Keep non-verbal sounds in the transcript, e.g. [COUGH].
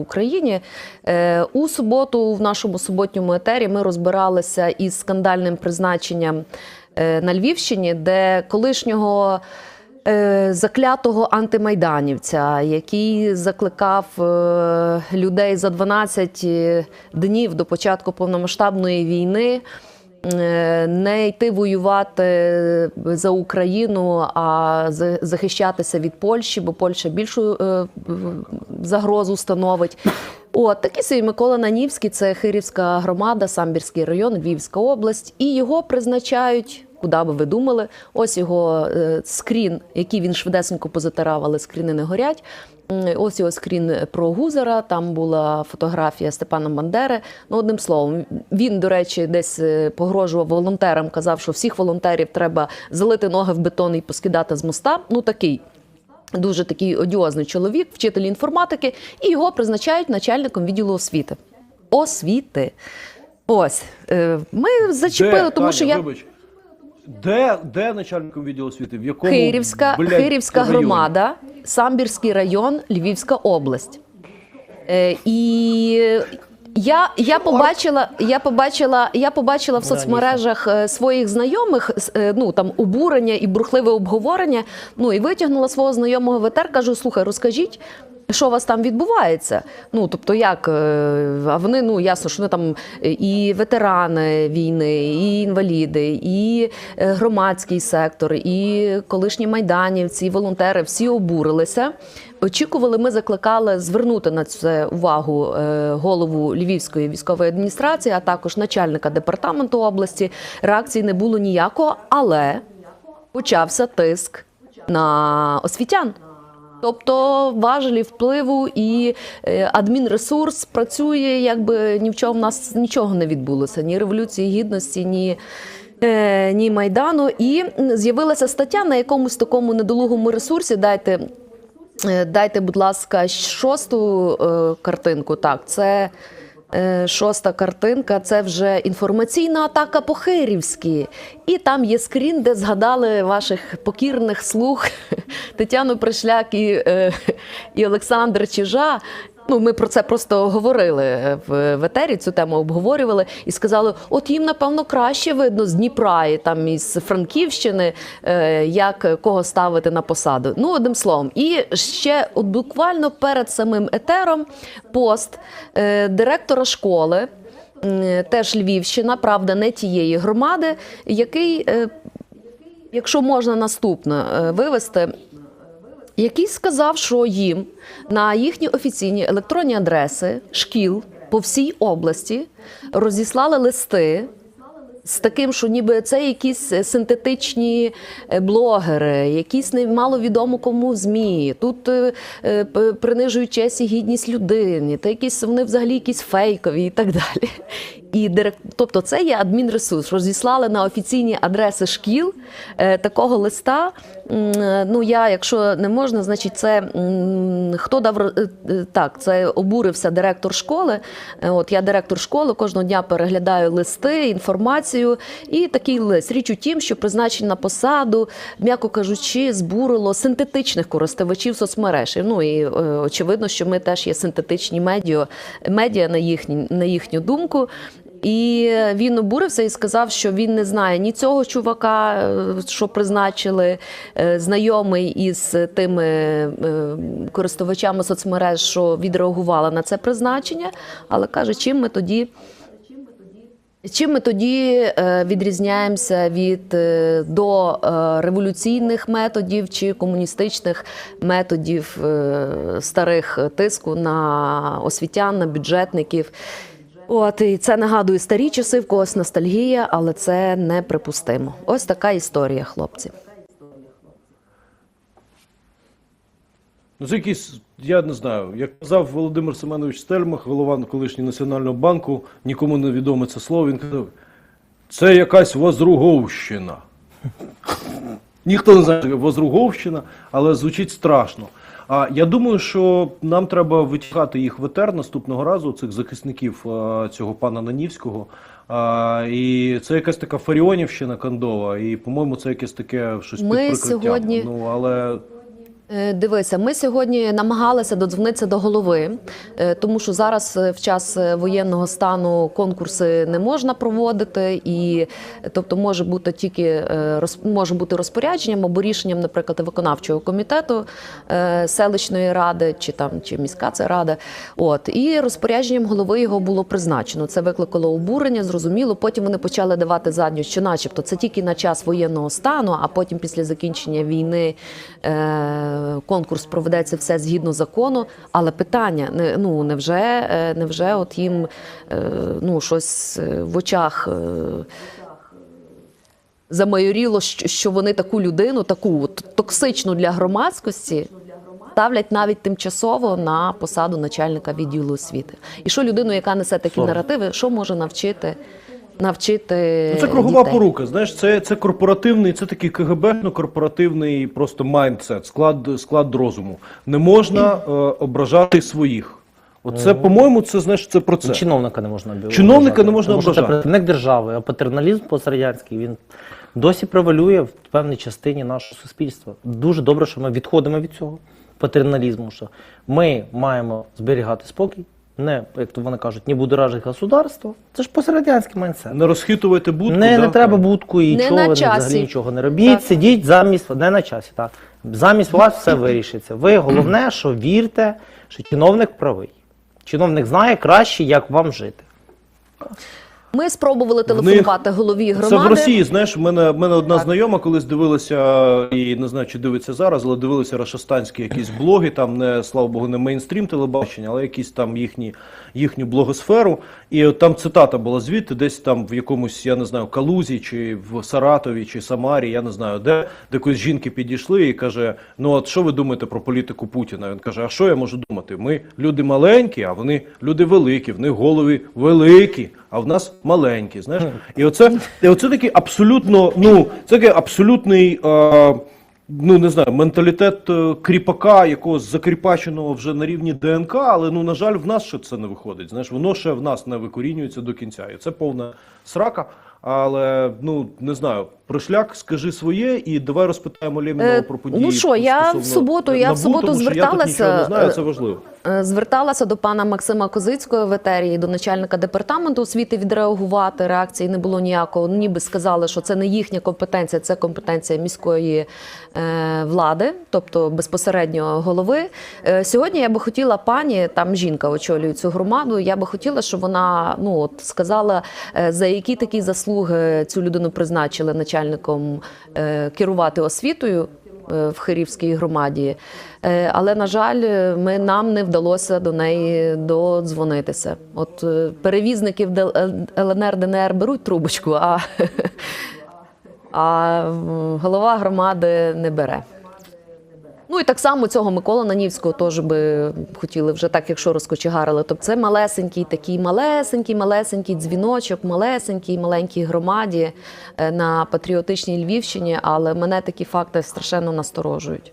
Україні Е, у суботу в нашому суботньому етері ми розбиралися із скандальним призначенням е, на Львівщині, де колишнього е, заклятого антимайданівця, який закликав людей за 12 днів до початку повномасштабної війни. Е, Не йти воювати за Україну, а за- захищатися від Польщі, бо Польща більшу е, загрозу становить. От такий собі Микола Нанівський, це Хирівська громада, Самбірський район, Львівська область, і його призначають. Куди би ви думали? Ось його е, скрін, який він швидесенько позатирав, але скріни не горять. Ось його скрін про Гузера. Там була фотографія Степана Бандери. Ну, одним словом, він, до речі, десь е, погрожував волонтерам, казав, що всіх волонтерів треба залити ноги в бетон і поскидати з моста. Ну такий дуже такий одіозний чоловік, вчитель інформатики, і його призначають начальником відділу освіти. Освіти. Ось е, ми зачепили, Де, тому Таня, що я вибач, де, де начальником відділу освіти? В якому Хирівська, блядь, Хирівська громада, Самбірський район, Львівська область. Е, і я, я побачила, я побачила, я побачила в соцмережах е, своїх знайомих е, ну там обурення і бурхливе обговорення. Ну і витягнула свого знайомого в етер, кажу: слухай, розкажіть. Що у вас там відбувається? Ну тобто, як е, а вони ну ясно, що вони там е, і ветерани війни, і інваліди, і е, громадський сектор, і колишні майданівці, і волонтери всі обурилися. Очікували, ми закликали звернути на це увагу голову Львівської військової адміністрації, а також начальника департаменту області. Реакції не було ніякого, але почався тиск на освітян. Тобто важелі впливу і е, адмінресурс працює, якби ні в чому в нас нічого не відбулося, ні революції гідності, ні. е, Ні майдану, і з'явилася стаття на якомусь такому недолугому ресурсі. Дайте, е, дайте, будь ласка, шосту картинку. Так, це шоста картинка. Це вже інформаційна атака по Хирівськи. І там є скрін, де згадали ваших покірних слуг Тетяну Пришляк і, е, і Олександр Чижа. Ну, ми про це просто говорили в, в етері, цю тему обговорювали і сказали: от їм, напевно, краще видно з Дніпра і там із Франківщини, е, як кого ставити на посаду. Ну, одним словом, і ще от буквально перед самим етером пост е, директора школи. Теж Львівщина, правда, не тієї громади, який, е, якщо можна наступно е, вивести, який сказав, що їм на їхні офіційні електронні адреси шкіл по всій області розіслали листи. З таким, що ніби це якісь е, синтетичні е, блогери, якісь немаловідомо кому змі. Тут е, принижують честь і гідність людини, та якісь вони взагалі якісь фейкові і так далі. І директ... тобто це є адмінресурс. Розіслали на офіційні адреси шкіл е, такого листа. Е, Ну я, якщо не можна, значить це хто дав е, так, це обурився директор школи. От я директор школи кожного дня переглядаю листи, інформацію. І такий лист. Річ у тім, що призначення на посаду, м'яко кажучи, збурило синтетичних користувачів соцмереж. Ну і очевидно, що ми теж є синтетичні медіа, медіа на їхню, на їхню думку. І він обурився і сказав, що він не знає ні цього чувака, е, що призначили, е, знайомий із тими е, користувачами соцмереж, що відреагували на це призначення. Але каже, чим ми тоді. Чим ми тоді відрізняємося від до революційних методів чи комуністичних методів старих тиску на освітян, на бюджетників? От і це нагадує старі часи, в когось ностальгія, але це неприпустимо. Ось така історія, хлопці. Ну, це якийсь, я не знаю, як казав Володимир Семенович Стельмах, голова колишнього Національного банку, нікому не відоме це слово, він казав, це якась Возруговщина. Ніхто не знає, Возруговщина, але звучить страшно. А я думаю, що нам треба витягати їх в етер наступного разу, цих захисників цього пана Нанівського. А, і це якась така Фаріонівщина Кандова, і, по-моєму, це якесь таке щось Ми під прикриттям. сьогодні- Ну, але Е, Дивися, ми сьогодні намагалися додзвонитися до голови, е, тому що зараз е, в час е, воєнного стану конкурси не можна проводити, і е, тобто може бути тільки е, може бути розпорядженням або рішенням, наприклад, виконавчого комітету е, селищної ради чи там чи міська це рада. От і розпорядженням голови його було призначено. Це викликало обурення, зрозуміло. Потім вони почали давати задню, що, начебто, це тільки на час воєнного стану, а потім після закінчення війни е, конкурс проведеться все згідно закону. Але питання не ну невже, е, невже от їм е, ну щось е, в очах. Замайоріло, що вони таку людину, таку от токсичну для громадськості, ставлять навіть тимчасово на посаду начальника відділу освіти. І що людину, яка несе такі наративи, що може навчити навчити Ну, це кругова дітей? порука. Знаєш, це, це корпоративний, це такий КГБ-корпоративний просто майндсет, склад, склад розуму. Не можна е, ображати своїх. Оце, по-моєму, це знаєш, це про це. Чиновника не можна обі- Чиновника не можна тому що ображати. Це представник держави, а патерналізм пострадянський він досі превалює в певній частині нашого суспільства. Дуже добре, що ми відходимо від цього патерналізму. Що ми маємо зберігати спокій, не як то вони кажуть, не будоражить государство. Це ж посередянський майнсет. Не розхитувати будку. Не, да? не треба будку і Не чого, на не часі. взагалі нічого не робіть. Так. Сидіть замість не на часі. Так замість вас все вирішиться. Ви головне, що вірте, що чиновник правий. Чиновник знає краще, як вам жити. Ми спробували телефонувати голові громади. Це в Росії, знаєш, в мене, в мене одна знайома колись дивилася, і не знаю, чи дивиться зараз, але дивилися рашастанські якісь блоги, там не, слава Богу, не мейнстрім телебачення, але якісь там їхні, їхню блогосферу. І от там цитата була звідти, десь там в якомусь, я не знаю, Калузі, чи в Саратові, чи Самарі, я не знаю де, де якось жінки підійшли і каже: Ну от що ви думаєте про політику Путіна? Він каже: А що я можу думати? Ми люди маленькі, а вони люди великі, в них голови великі, а в нас маленькі. Знаєш, і оце, і оце такий абсолютно, ну це такий абсолютний. Е, Ну, не знаю, менталітет е, кріпака, якогось закріпаченого вже на рівні ДНК, але ну, на жаль, в нас ще це не виходить. Знаєш, воно ще в нас не викорінюється до кінця. І це повна срака. Але ну не знаю, пришляк, скажи своє, і давай розпитаємо Лємінова Е, про події. ну що, я в суботу- я в суботу тому що Я тут нічого зверталася, не знаю, е, це важливо. Е, Зверталася до пана Максима Козицького в етері до начальника департаменту освіти відреагувати. Реакції не було ніякого. Ну, Ніби сказали, що це не їхня компетенція, це компетенція міської е, влади, тобто безпосередньо голови. Е, сьогодні я би хотіла пані, там жінка очолює цю громаду. Я би хотіла, щоб вона ну от сказала, за які такі заслуги цю людину призначили начальником керувати освітою в Хирівській громаді. Е, Але, на жаль, е, ми, нам не вдалося до неї додзвонитися. От е, перевізники в ЛНР, ДНР беруть трубочку, а, [LAUGHS] а голова громади не бере. Ну і так само цього Микола Нанівського теж би хотіли вже так, якщо розкочегарили. Тобто це малесенький, такий малесенький, малесенький дзвіночок, малесенькій, маленькій громаді е, на патріотичній Львівщині, але мене такі факти страшенно насторожують.